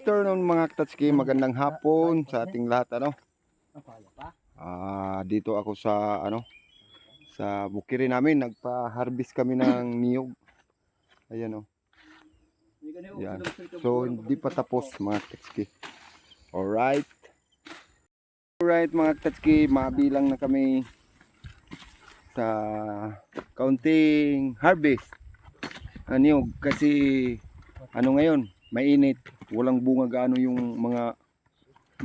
afternoon mga Tatski, magandang hapon sa ating lahat ano. Ah, dito ako sa ano sa bukiri namin nagpa-harvest kami ng niyog. Ayan oh. Yan. So hindi pa tapos mga Tatski. Alright. Alright mga Tatski, mabilang na kami sa counting harvest. Ano kasi ano ngayon, mainit. Walang bunga gaano yung mga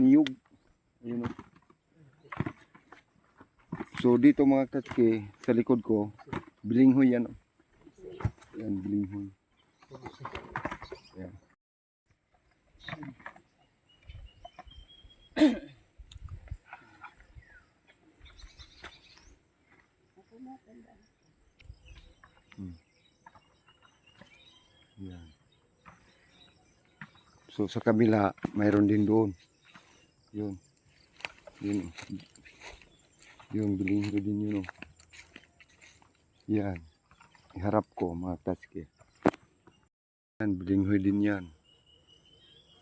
niyog. Ayun o. So dito mga tatke, sa likod ko, bilinghoy yan. Yan, bilinghoy. Yan. Hmm. So sa kabila, mayroon din doon. Yun. Yun. Yun, bilingho din yun. Oh. Yan. Iharap ko mga taske. Yan, bilinghoy din yan.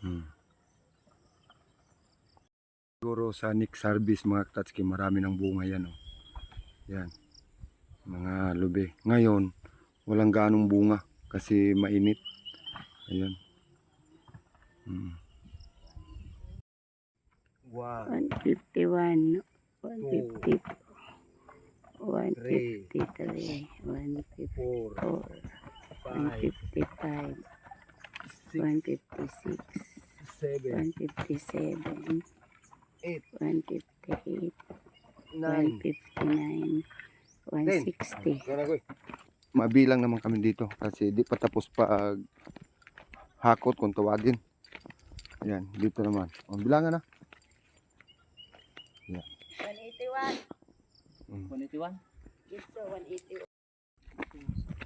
Hmm. Siguro sa next service mga tatske, marami ng bunga yan. Oh. Yan. Mga lube. Ngayon, walang ganong bunga kasi mainit. Ayan. Hmm. One, 151, Two, 152, three, 153, 154, four, five, 155, six, 156, seven, 157, eight, 158, nine. 159, 160. Mabilang naman kami dito kasi di pa tapos pa hakot kung tawagin. Ayan, dito naman. O, bilangan na. 181. 181? Gusto, 181.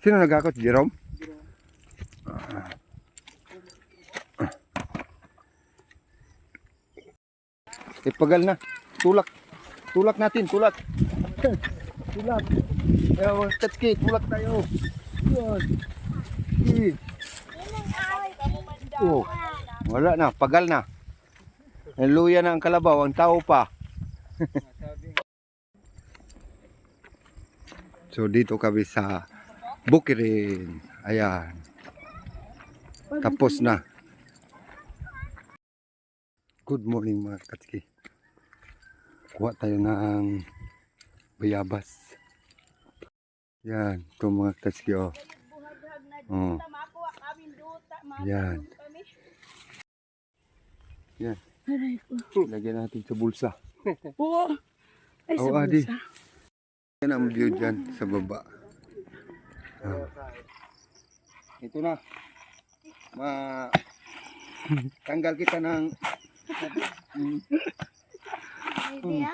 Sino nagakot? Jerome? Ipagal na. Tulak. Tulak natin, tulak. tulak. Ayaw, tatki, tulak tayo. Yan. Eh. Oh, wala na, pagal na. Naluya na ang kalabaw, ang tao pa. so dito kami sa Bukirin. Ayan. Tapos na. Good morning mga katski. Kuha tayo ng bayabas. Yan, ito mga katski oh. Oh. Yan. Yan. Aray ko. Lagyan natin sa bulsa. Oo. Ay, sa Oo, Adi. bulsa. Yan ang view dyan sa baba. Ah. Ito na. Ma tanggal kita ng Idea.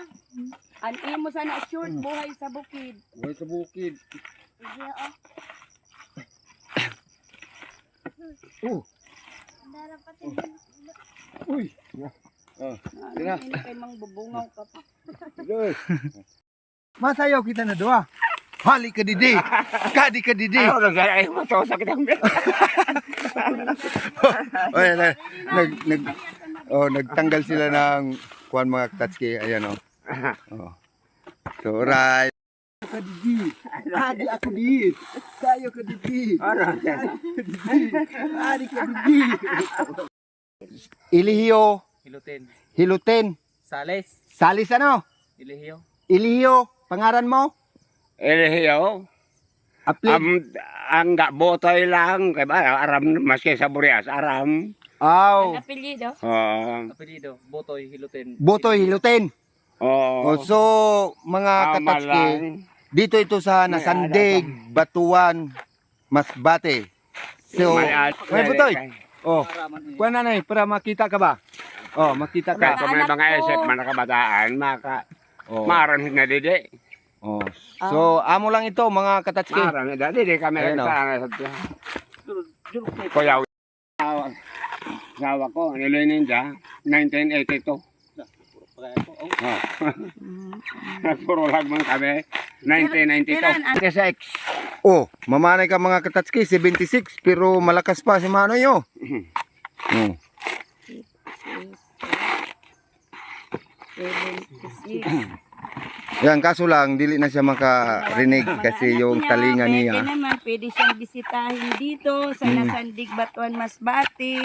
An imo sana short buhay sa bukid. buhay sa bukid. Idea oh. Oh, uy. Oh, Tira. Ano kay mang bubungaw ka pa. Masayaw kita na doa. Hali ka didi. Kadi ka didi. Ayaw, naglalay mo to sa kitang oh, yan, nag, nag, nag, oh, nagtanggal sila ng kuan mga tatski. Ayan oh. oh. So, right. Ka didi. Hadi ako di. Kayo ka didi. Hadi ka didi. Ilihiyo. Hilutin. Hiluten. Sales. Salis ano? Ilihio. Ilihiyo. Pangaran mo? Elihiyo, Apli. am ang ga botoy lang kay ba aram maski sa Burias aram. Aw. Apelyido. Oh. Apelido. Botoy Hilutin. Botoy Hiluten. Oh. Oh, so, mga katatski, dito ito sa Nasandig, Batuan, Masbate. So, may butoy. Oh, kuha na para makita ka ba? Oh, makita ka. kung may mga ko. isip man nakabataan, maka Oh. maaram na didi. oh. So, amo lang ito mga katatski. Maaram na didi kami Ayun, oh. sa Kuya. Gawa ko, niloy ninja, 1982. Oh. Puro lang man kami, 1992. Kiran, an- Oh, mamanay ka mga katatski, 76, pero malakas pa si Manoy oh. oh. 76. Yan, kaso lang, dili na siya makarinig kasi yung talinga Pwede niya. naman, pwede siyang bisitahin dito sa Mm. Nasandig Batuan Masbati.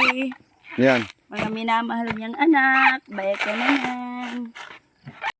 Yan. Mga minamahal niyang anak, bayad ka naman.